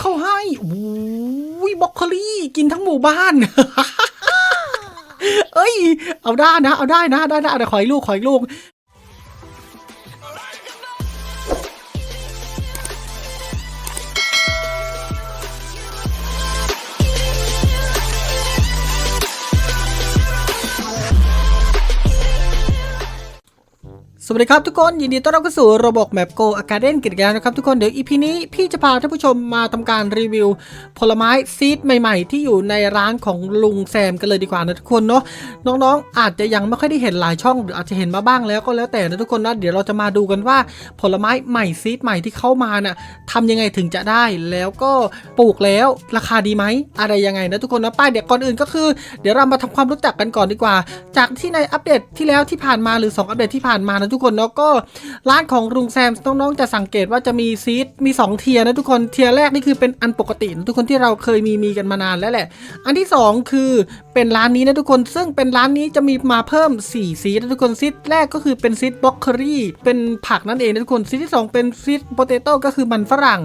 เข้าให้อุ้ยบ็อกโคลี่กินทั้งหมู่บ้าน เอ้ย เอาได้นะ เอาได้นะ ได้นะเดี๋ยวขออีกลูกขออีกลูก วัสดีครับทุกคนยินดีต้อนรับเข้าสู่ระบบแมปโกอาการเดนกิจการนะครับทุกคนเดี๋ยวอีพีนี้พี่จะพาท่านผู้ชมมาทำการรีวิว ผลไม้ซีดใหม่ๆ ที่อยู่ในร้านของลุงแซมกันเลยดีกว่านะทุกคนเนาะน้องๆ อาจจะยังไม่ค่อยได้เห็นหลายช่องหรืออาจจะเห็นมาบ้างแล้วก็แล้วแต่นะทุกคนนะเดี๋ยวเราจะมาดูกันว่าผลไม้ใหม่ซีดใหม่ที่เข้ามาน่ะทำยังไงถึงจะได้แล้วก็ปลูกแล้วราคาดีไหมอะไรยังไงนะทุกคนนะป้ายเดี๋ยวก่อนอื่นก็คือ เดี๋ยวเรามาทำความรู้จักกันก่อนดีกว่า จากที่ในอัปเดตที่แล้วที่ผ่านมาหรือ 2 อัปเดตที่ผ่านมานะทุกคนเนาะก็ร้านของลุงแซมน้องๆจะสังเกตว่าจะมีซีดมี 2 เทียนะทุกคนเทียแรกนี่คือเป็นอันปกตินะทุกคนที่เราเคยมีมีกันมานานแล้วแหละ อันที่ 2 คือเป็นร้านนี้นะทุกคน ซึ่งเป็นร้านนี้จะมีมาเพิ่ม4ซีนะทุกคนซีดแรกก็คือเป็นซีดบล็อกเคอรี่ เป็นผักนั่นเองนะทุกคนซีดที่ 2 เป็นซีดโปเตโต้ก็คือมันฝรั่ง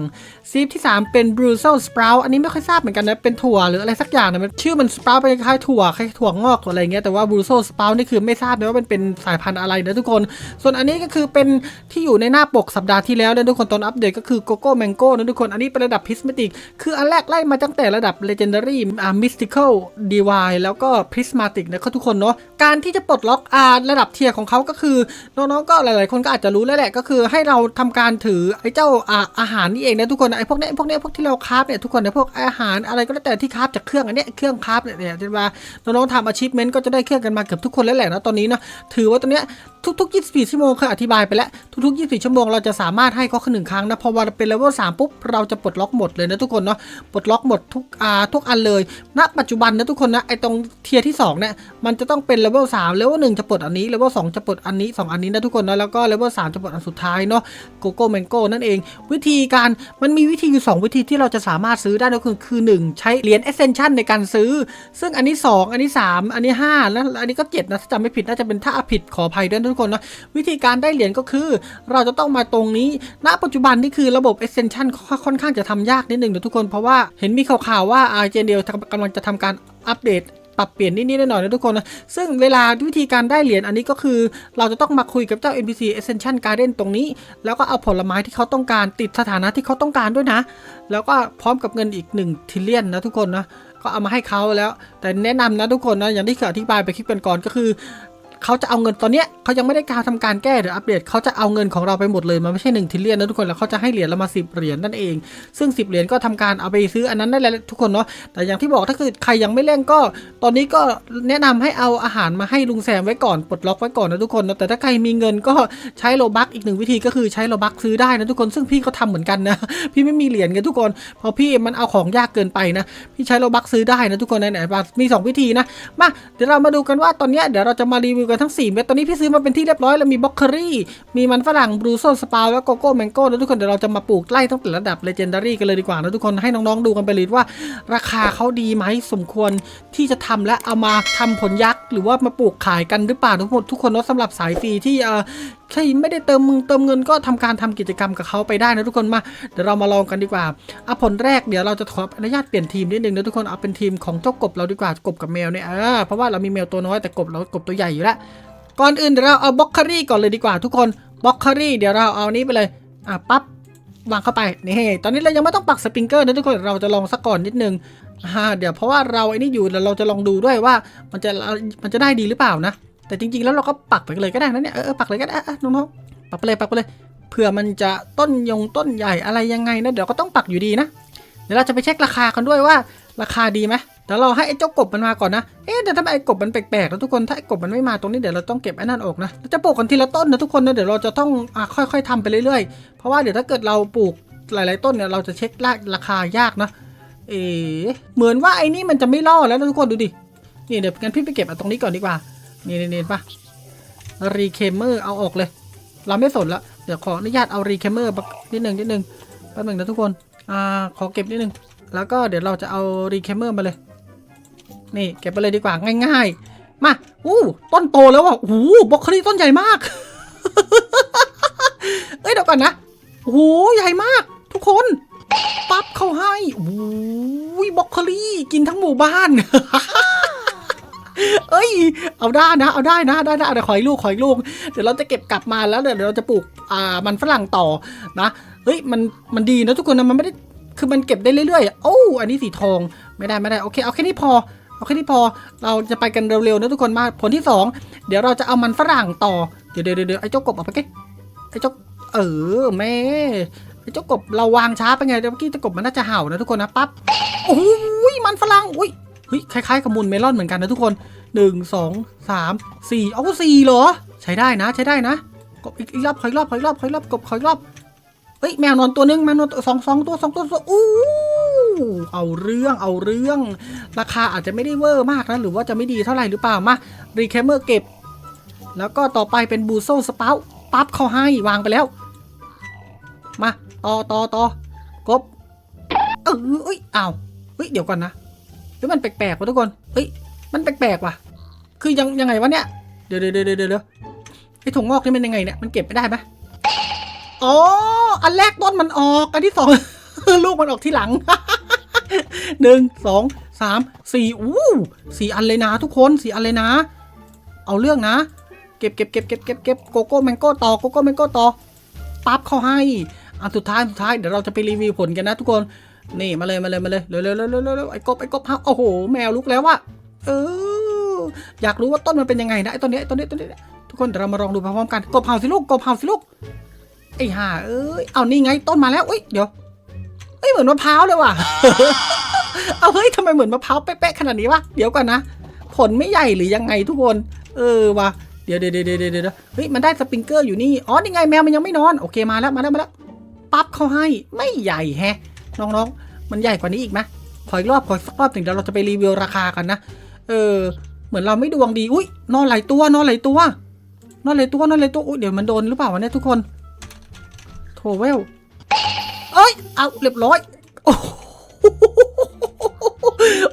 ซีดที่ 3 เป็นบรูเซลสปราวอันนี้ไม่ค่อยทราบเหมือนกันนะ เป็นถั่วหรืออะไรสักอย่างนะมันชื่อมันสปราวไปคล้ายถั่วคล้ายถั่วงอกอะไรเงี้ยแต่ว่าบรูเซลสปราวนี่คือไม่ทราบนะว่ามันเป็นสายพันธุ์อะไรนะทุกคน ส่วนอันนี้ก็คือเป็นที่อยู่ในหน้าปกสัปดาห์ที่แล้วนะทุกคนตอนอัปเดตก็คือโกโก้แมงโก้นะทุกคนอันนี้เป็นระดับพิสเมติกคืออันแรกไล่มาตั้งแต่ระดับ legendary อ่า mystical divine แล้วก็พริสมาติกนะครับทุกคนเนาะการที่จะปลดล็อกอาระดับเทียร์ของเขาก็คือน้องๆก็หลายๆคนก็อาจจะรู้แล้วแหละก็คือให้เราทำการถือไอ้เจ้าอาอาหารนี่เองนะทุกคนไอ้พวกเนี้ยพวกเนี้ยพวกที่เราคราฟเนี่ยทุกคนเนี่ยพวกอาหารอะไรก็แล้วแต่ที่คราฟจากเครื่องอันเนี้ยเครื่องคราฟเนี่ยเนี่ยจะมาน้องๆทำอาชีพเมนต์ก็จะได้เครื่องกันมาเกือบทุกคนแล้วแหละนะตอนนี้เนาะถือว่าตอนเนี้ยทุกๆ 24 ชั่วโมงเคยอธิบายไปแล้ว ทุกๆ 24 ชั่วโมงเราจะสามารถให้เขาหนึ่งครั้งนะพอวันเป็นเลเวล3ปุ๊บเราจะปลดล็อกหมดเลยนะทุกคนเนาะปลดล็อกหมดทุกอ่าทุกอันเลยณปัจจุบันนะทุกคนนะไอตรงเทียร์ที่2เนี่ยมันจะต้องเป็นเลเวล3เลเวล1จะปลดอันนี้เลเวล2จะปลดอันนี้ 2 อันนี้นะทุกคนนะแล้วก็เลเวล3จะปลดอันสุดท้ายเนาะโกโก้แมงโก้นั่นเอง วิธีการมันมีวิธีอยู่ 2 วิธีที่เราจะสามารถซื้อได้นะคือคือ 1 ใช้เหรียญ Ascension ในการซื้อ ซึ่งอันนี้ 2 อันนี้ 3 อันนี้5แล้วอันนี้ก็7นะถ้าจำไม่ผิดน่าจะเป็นถ้าผิดขออภัยด้วยทุกคนนะวิธีการได้เหรียญก็คือ เราจะต้องมาตรงนี้ ณ ปัจจุบันนี่คือระบบ Ascension ค่อนข้างจะทำยากนิดนึงนะทุกคนเพราะว่าเห็นมีข่าวๆว่าอาเจนเดียกำลังจะทำการอัปเดตปรับเปลี่ยนนิดๆหน่อยๆนะทุกคนนะ ซึ่งเวลาวิธีการได้เหรียญอันนี้ก็คือ เราจะต้องมาคุยกับเจ้า NPC Ascension Garden ตรงนี้ แล้วก็เอาผลไม้ที่เขาต้องการติดสถานะที่เขาต้องการด้วยนะ แล้วก็พร้อมกับเงินอีก1ทิลเลียนนะทุกคนนะ ก็เอามาให้เขาแล้ว แต่แนะนำนะทุกคนนะ อย่างที่เคยอธิบายไปคลิปก่อนๆก็คือ เขาจะเอาเงินตอนเนี้ยเขายังไม่ได้การทำการแก้หรืออัปเดตเขาจะเอาเงินของเราไปหมดเลยมันไม่ใช่1ทิลเลียนนะทุกคนแล้วเขาจะให้เหรียญเรามา 10 เหรียญนั่นเอง ซึ่ง 10 เหรียญก็ทำการเอาไปซื้ออันนั้นได้แล้วทุกคนเนาะแต่อย่างที่บอกถ้าคือใครยังไม่เล่นก็ ตอนนี้ก็แนะนำให้เอาอาหารมาให้ลุงแซมไว้ก่อนปลดล็อกไว้ก่อนนะทุกคนนะแต่ถ้าใครมีเงินก็ใช้โลบักอีกหนึ่งวิธีก็คือใช้โลบักซื้อได้นะทุกคนซึ่งพี่ก็ทำเหมือนกันนะพี่ไม่มีเหรียญกันทุกคนเพราะพี่มันเอาของยากเกินไปนะพี่ใช้โลบักซื้อได้นะทุกคนไหนๆมี 2 วิธีนะมาเดี๋ยวเรามาดูกันว่าตอนนี้เดี๋ยวเราจะมารีวิวกันทั้ง 4 เม็ดตอนนี้พี่ซื้อมาเป็นที่เรียบร้อยแล้วมีบล็อกเคอรี่ มีมันฝรั่งบรูโซสปาแล้วโกโก้แมงโก้แล้วทุกคนเดี๋ยวเราจะมาปลูกไล่ตั้งแต่ระดับเลเจนดารี่กันเลยดีกว่านะทุกคนให้น้องๆดูกันไปเลยว่า ราคาเขาดีไหมสมควรที่จะทำและเอามาทำผลยักษ์หรือว่ามาปลูกขายกันหรือเปล่าทุกคนทุกคนเนาะสำหรับสายฟรีที่ ใช่ไม่ได้เติมมึงเติมเงินก็ทำการทำกิจกรรมกับเขาไปได้นะทุกคนมาเดี๋ยวเรามาลองกันดีกว่าอะผลแรกเดี๋ยวเราจะขออนุญาตเปลี่ยนทีมนิดนึงนะทุกคนเอาเป็นทีมของเจ้ากบเราดีกว่ากบกับแมวเนี่ยเออเพราะว่าเรามีแมวตัวน้อยแต่กบเรากบตัวใหญ่อยู่แล้วก่อนอื่นเดี๋ยวเราเอาบล็อกคารี่ก่อนเลยดีกว่าทุกคนบล็อกคารี่เดี๋ยวเราเอานี้ไปเลยอะปั๊บวางเข้าไปนี่ตอนนี้เรายังไม่ต้องปักสปริงเกอร์นะทุกคนเราจะลองสักก่อนนิดนึงอ่าเดี๋ยวเพราะว่าเราไอ้นี่อยู่แล้วเราจะลองดูด้วยว่ามันจะมันจะได้ดีหรือเปล่านะ แต่จริงๆแล้วเราก็ปักไปเลยก็ได้นะเนี่ยเออปักเลยก็ได้น้องๆปักไปเลยปักไปเลยเผื่อมันจะต้นยงต้นใหญ่อะไรยังไงนะเดี๋ยวก็ต้องปักอยู่ดีนะ เดี๋ยวเราจะไปเช็คราคากันด้วยว่า ราคาดีไหมเดี๋ยวเราให้ไอ้เจ้ากบมันมาก่อนนะเอ๊ะแต่ทำไมไอ้กบมันแปลกๆแล้วทุกคนถ้าไอ้กบมันไม่มาตรงนี้เดี๋ยวเราต้องเก็บไอ้นั่นออกนะเราจะปลูกกันทีละต้นนะทุกคนนะเดี๋ยวเราจะต้องอค่อย ๆทำไปเรื่อยๆ เพราะว่าเดี๋ยวถ้าเกิดเราปลูกหลายๆต้นเนี่ยเราจะเช็คราคายากนะเอ๋เหมือนว่าไอ้นี่มันจะไม่ล่อแล้วนะทุกคนดูดินี่เดี๋ยวงั้นพี่ไปเก็บเอาตรงนี้ก่อนดีกว่า นี่นี่นี่ปะรีเคมเมอร์เอาออกเลย เราไม่สนละเดี๋ยวขออนุญาตเอารีเคมเมอร์นิดหนึ่งนิดหนึ่งแป๊บหนึงนะทุกคนอ่าขอเก็บนิดหนึ่งแล้วก็เดี๋ยวเราจะเอารีเคมเมอร์มาเลย นี่เก็บไปเลยดีกว่าง่าย ๆ มาอู้ต้นโตแล้วว่ะโอ้โหบล็อกคลีต้นใหญ่มากเอ้ยเดี๋ยวก่อนนะโอ้โหใหญ่มาก ทุกคนปั๊บเข้าให้อุ้ยบล็อกคลีกินทั้งหมู่บ้าน เอ้ย เอาได้นะ เอาได้นะ ได้ได้เดี๋ยวขออีกลูกขออีกลูก เดี๋ยวเราจะเก็บกลับมาแล้วเดี๋ยวเราจะปลูก อ่า มันฝรั่งต่อ นะ เฮ้ย มัน มันดีนะทุกคนนะ มันไม่ได้ คือมันเก็บได้เรื่อยๆ โอ้ อันนี้สีทอง ไม่ได้ ไม่ได้ โอเค เอาแค่นี้พอ เอาแค่นี้พอ เราจะไปกันเร็วๆนะทุกคน มา ผลที่สองเดี๋ยวเราจะเอามันฝรั่งต่อ เดี๋ยวเดี๋ยวเดี๋ยวไอ้เจ้ากบเอาไปเก๊ไอ้เจ้า เออแม่ไอ้เจ้ากบเราวางช้าไปไงเดี๋ยวเมื่อกี้เจ้ากบมันน่าจะเห่านะทุกคนนะปั๊บ โอ้ยมันฝรั่ง อุ้ย เฮ้ยคล้ายๆกับมูลเมลอนเหมือนกันนะทุกคนหนึ่งสองสามสี่เอาสี่เหรอ ใช้ได้นะใช้ได้นะกบอีกรอบขออีกรอบขออีกรอบขออีกรอบกบขออีกรอบเฮ้ยแมวนอนตัวหนึงแมวนอนสองสองตัวสองตัวสองอู้เอาเรื่องเอาเรื่อง ราคาอาจจะไม่ได้เวอร์มากนะหรือว่าจะไม่ดีเท่าไหร่หรือเปล่ามารีแคมเมอร์เก็บ แล้วก็ต่อไปเป็นบูโซสเปาปั๊บเขาให้วางไปแล้ว มาต่อต่อต่อกบเออเอ้ยอ้าวเฮ้ยเดี๋ยวก่อนนะ เฮ้ยมันแปลกๆวะทุกคนเฮ้ยมันแปลกๆว่ะ คือยังยังไงวะเนี่ยเดี๋ยวเดี๋ยวเดี๋ยวเดี๋ยวเดี๋ยวไอ้ถุงงอกนี่มันยังไงเนี่ยมันเก็บไม่ได้ไหมอ๋ออันแรกต้นมันออกอันที่สองลูกมันออกที่หลังหนึ่งสองสามสี่อู้สี่อันเลยนะทุกคนสี่อันเลยนะ เอาเรื่องนะ เก็บเก็บเก็บเก็บเก็บเก็บโกโก้แมงโก้ต่อโกโก้แมงโก้ต่อปั๊บเข้าให้อันสุดท้ายสุดท้ายเดี๋ยวเราจะไปรีวิวผลกันนะทุกคน นี่มาเลยมาเลยมาเลยเร็วเร็วเร็วเร็วไอ้กบไอ้กบฮะโอ้โห แมวลุกแล้วว่ะเอออยากรู้ว่าต้นมันเป็นยังไงนะไอ้ต้นนี้ไอ้ต้นนี้ต้นนี้ทุกคนเดี๋ยวเรามาลองดูพร้อมๆกันกบเห่าสิลูกกบเห่าสิลูกไอ้ห่าเอ้ยเอานี่ไงต้นมาแล้วเอ้ยเดี๋ยวเอ้ยเหมือนมะพร้าวเลยว่ะเอาเฮ้ยทำไมเหมือนมะพร้าวเป๊ะๆขนาดนี้วะเดี๋ยวก่อนนะผลไม่ใหญ่หรือยังไงทุกคน เออว่ะเดี๋ยวเดี๋ยวเดี๋ยวเดี๋ยวเดี๋ยวเฮ้ยมันได้สปริงเกอร์อยู่นี่อ๋อนี่ไงแมวมันยังไม่นอนโอเคมาแล้วมาแล้วมาแล้วปั๊บเขาให้ไม่ใหญ่แฮะ น้องๆ มันใหญ่กว่านี้อีกไหมขออีกรอบขออีกสักรอบถึงเดี๋ยวเราจะไปรีวิวราคากันนะ เออ เหมือนเราไม่ดวงดี อุ้ยนอนไหลายตัวนอนไหลายตัวนอนไหลายตัวนอนไหลายตัว อุ้ยเดี๋ยวมันโดนหรือเปล่าวะเนี่ยทุกคน โทเวล เอ้ย เอาเรียบร้อย โอ้โห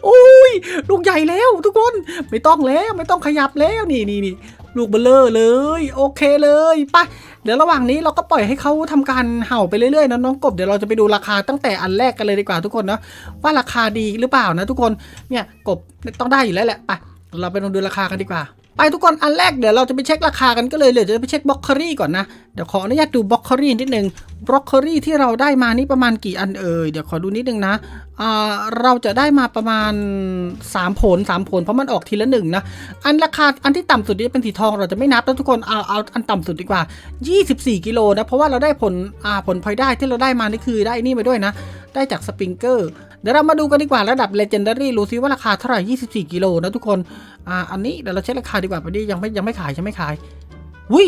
โอ้ยลูกใหญ่แล้วทุกคน ไม่ต้องแล้วไม่ต้องขยับแล้วนี่นี่นี่ลูกเบลเลอร์เลย โอเคเลยไป เดี๋ยวระหว่างนี้เราก็ปล่อยให้เขาทำการเห่าไปเรื่อยๆนะน้องกบเดี๋ยวเราจะไปดูราคาตั้งแต่อันแรกกันเลยดีกว่าทุกคนนะว่าราคาดีหรือเปล่านะทุกคนเนี่ยกบต้องได้อยู่แล้วแหละไปเราไปลองดูราคากันดีกว่า ไปทุกคนอันแรกเดี๋ยวเราจะไปเช็คราคากันก็เลยเดี๋ยวจะไปเช็คบล็อกเคอรี่ก่อนนะเดี๋ยวขออนุญาตดูบล็อกเคอรี่นิดนึงบล็อกเคอรี่ที่เราได้มานี่ประมาณกี่อันเอ่ยเดี๋ยวขอดูนิดนึงนะอ่าเราจะได้มาประมาณ 3 ผล 3 ผลเพราะมันออกทีละหนึ่งนะอันราคาอันที่ต่ำสุดนี่เป็นสีทองเราจะไม่นับนะทุกคนเอาเอาอันต่ำสุดดีกว่า 24 กิโลนะเพราะว่าเราได้ผลอ่าผลพลอยได้ที่เราได้มานี่คือได้นี่มาด้วยนะ ได้จากสปริงเกอร์ ดี๋ยวเรามาดูกันดีกว่าระดับ Legendary รู้ซิว่าราคาเท่าไหร่ 24 กิโลนะทุกคน อ่า อันนี้เดี๋ยวเราเช็คราคาดีกว่าพอดียังไม่ยังไม่ขายยังไม่ขายอุ้ย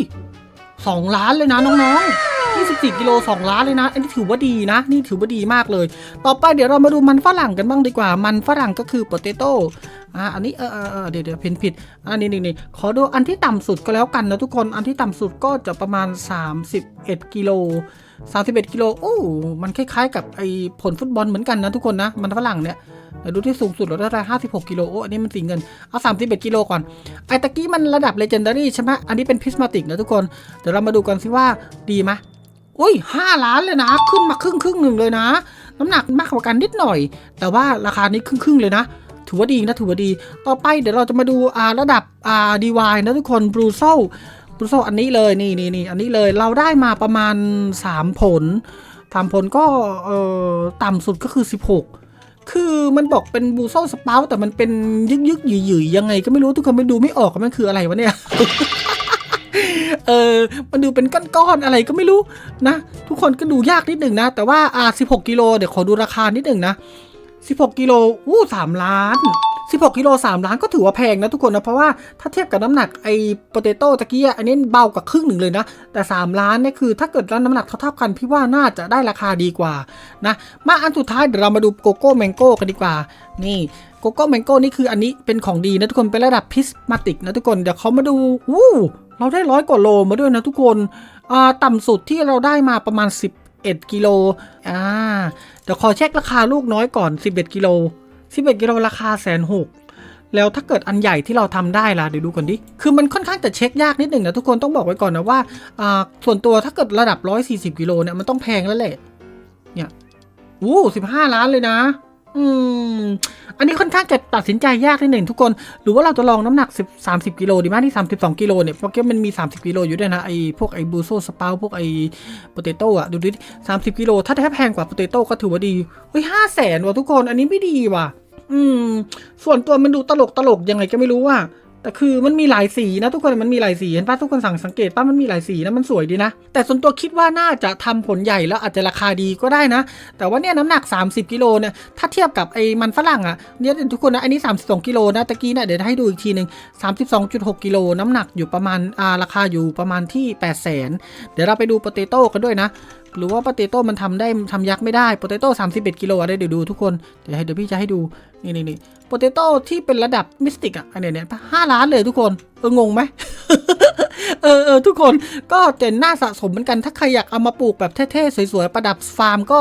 สองล้านเลยนะน้องๆ 24 กิโล 2 ล้านเลยนะ อันนี้ถือว่าดีนะ นี่ถือว่าดีมากเลย ต่อไปเดี๋ยวเรามาดูมันฝรั่งกันบ้างดีกว่า มันฝรั่งก็คือ potato อ่า อันนี้เออเออเดี๋ยวเดี๋ยวพินผิดอันนี้นี่นี่ขอดูอันที่ต่ำสุดก็แล้วกันนะทุกคน อันที่ต่ำสุดก็จะประมาณ 31 กิโล 31กิโลโอ้ มันคล้ายๆ กับไอ้ผลฟุตบอลเหมือนกันนะทุกคนนะ มันฝรั่งเนี่ยเดี๋ยวดูที่สูงสุดเราได้56กิโลโอ้อันนี้มันสีเงิน เอา31กิโลก่อน ไอ้ตะกี้มันระดับ legendary ใช่ไหมอันนี้เป็นพิสมาติกนะทุกคน เดี๋ยวเรามาดูกันสิว่าดีไหมอุ้ย5ล้านเลยนะ ขึ้นมาครึ่งครึ่งหนึ่งเลยนะ น้ำหนักมากกว่ากันนิดหน่อย แต่ว่าราคานี้ครึ่งครึ่งๆเลยนะ ถือว่าดีนะถือว่าดี ต่อไปเดี๋ยวเราจะมาดูอ่าระดับอ่าดีวายนะทุกคนบรูโซ บรูโซอันนี้เลยนี่นี่นี่อันนี้เลยเราได้มาประมาณ 3 ผลสามผลก็เอ่อต่ำสุดก็คือ 16 คือมันบอกเป็นบูโซสปาแต่มันเป็นยึกยึกหยืยหยืยๆยังไงก็ไม่รู้ทุกคนไม่ดูไม่ออกว่ามันคืออะไรวะเนี่ยเออ มันดูเป็นก้อนๆอะไรก็ไม่รู้นะ ทุกคนก็ดูยากนิดหนึ่งนะ แต่ว่าอ่า16 กิโล เดี๋ยวขอดูราคานิดหนึ่งนะ 16 กิโลอู้สามล้าน 16กิโล3ล้านก็ถือว่าแพงนะทุกคนนะ เพราะว่าถ้าเทียบกับน้ำหนักไอ้โปเตโต้ตะกี้อันนี้เบากว่าครึ่งหนึ่งเลยนะ แต่ 3 ล้านเนี่ยคือถ้าเกิดน้ำหนักเท่าๆกันพี่ว่าน่าจะได้ราคาดีกว่านะมาอันสุดท้ายเดี๋ยวเรามาดูโกโก้แมงโก้กันดีกว่า นี่โกโก้แมงโก้นี่คืออันนี้เป็นของดีนะทุกคนเป็นระดับพิสมาติกนะทุกคนเดี๋ยวเขามาดูอู้เราได้ร้อยกว่าโลมาด้วยนะทุกคนอ่าต่ำสุดที่เราได้มาประมาณ 11กิโลอ่าเดี๋ยวขอเช็คราคาลูกน้อยก่อน 11กิโล 11กิโลราคาแสนหกแล้วถ้าเกิดอันใหญ่ที่เราทำได้ล่ะเดี๋ยวดูก่อนดิ คือมันค่อนข้างจะเช็คยากนิดหนึ่งนะทุกคนต้องบอกไว้ก่อนนะว่าอ่าส่วนตัวถ้าเกิดระดับ 140กิโลเนี่ยมันต้องแพงแล้วแหละเนี่ยอู้สิบห้าล้านเลยนะ อืม อันนี้ค่อนข้างจะตัดสินใจยากนิดหนึ่งทุกคน หรือว่าเราจะลองน้ำหนัก10 30 กิโลดีไหมที่ 32 กิโลเนี่ย เพราะมันมี 30 กิโลอยู่ด้วยนะ ไอ้พวกไอ้บูโซสปาพวกไอ้โปเตโต้อะดูดิ30 กิโล ถ้าแพงกว่าโปเตโต้ก็ถือว่าดี เฮ้ยห้าแสนว่ะทุกคน อันนี้ไม่ดีว่ะ อืม ส่วนตัวมันดูตลกตลกยังไงก็ไม่รู้ว่า แต่คือมันมีหลายสีนะทุกคนมันมีหลายสีเห็นป่ะทุกคนสั่งสังเกตป่ะมันมีหลายสีนะมันสวยดีนะ แต่ส่วนตัวคิดว่าน่าจะทำผลใหญ่แล้วอาจจะราคาดีก็ได้นะ แต่ว่าเนี่ยน้ำหนัก 30 กิโลเนี่ยถ้าเทียบกับไอ้มันฝรั่งอะเนี่ยทุกคนนะอันนี้ 32 กิโลนะตะกี้เนี่ยเดี๋ยวให้ดูอีกทีหนึ่ง32.6 กิโลน้ำหนักอยู่ประมาณอ่าราคาอยู่ประมาณที่ 8 0 0 0 0 0เดี๋ยวเราไปดูโปเตโต้กันด้วยนะหรือว่าปเตโต้มันทำได้ทำยักษ์ไม่ได้ปเตโต้31กิโลอะไรเดี๋ยวดูทุกคนเดี๋ยวเดี๋ยวพี่จะให้ดูนี่นี่นี่ปเตโต้ที่เป็นระดับมิสติกอะอันเนี้ยเนี่ยห้าล้านเลยทุกคนเอองงไหมเออเออทุกคนก็จะน่าสะสมเหมือนกันถ้าใครอยากเอามาปลูกแบบเท่ๆสวยๆประดับฟาร์มก็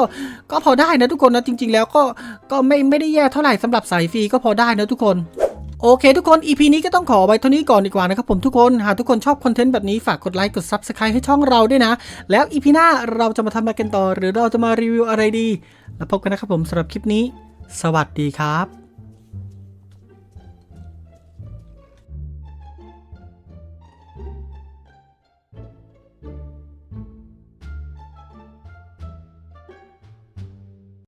ก็พอได้นะทุกคนนะจริง ๆ แล้วก็ก็ไม่ไม่ได้แย่เท่าไหร่สำหรับสายฟรีก็พอได้นะทุกคน โอเคทุกคน EP นี้ก็ต้องขอไว้เท่านี้ก่อนดีกว่านะครับผมทุกคน หากทุกคนชอบคอนเทนต์แบบนี้ฝากกดไลค์กด Subscribe ให้ช่องเราด้วยนะ แล้ว EP หน้าเราจะมาทำอะไรกันต่อ หรือเราจะมารีวิวอะไรดี แล้วพบกันนะครับผมสำหรับคลิปนี้ สวัสดีครับ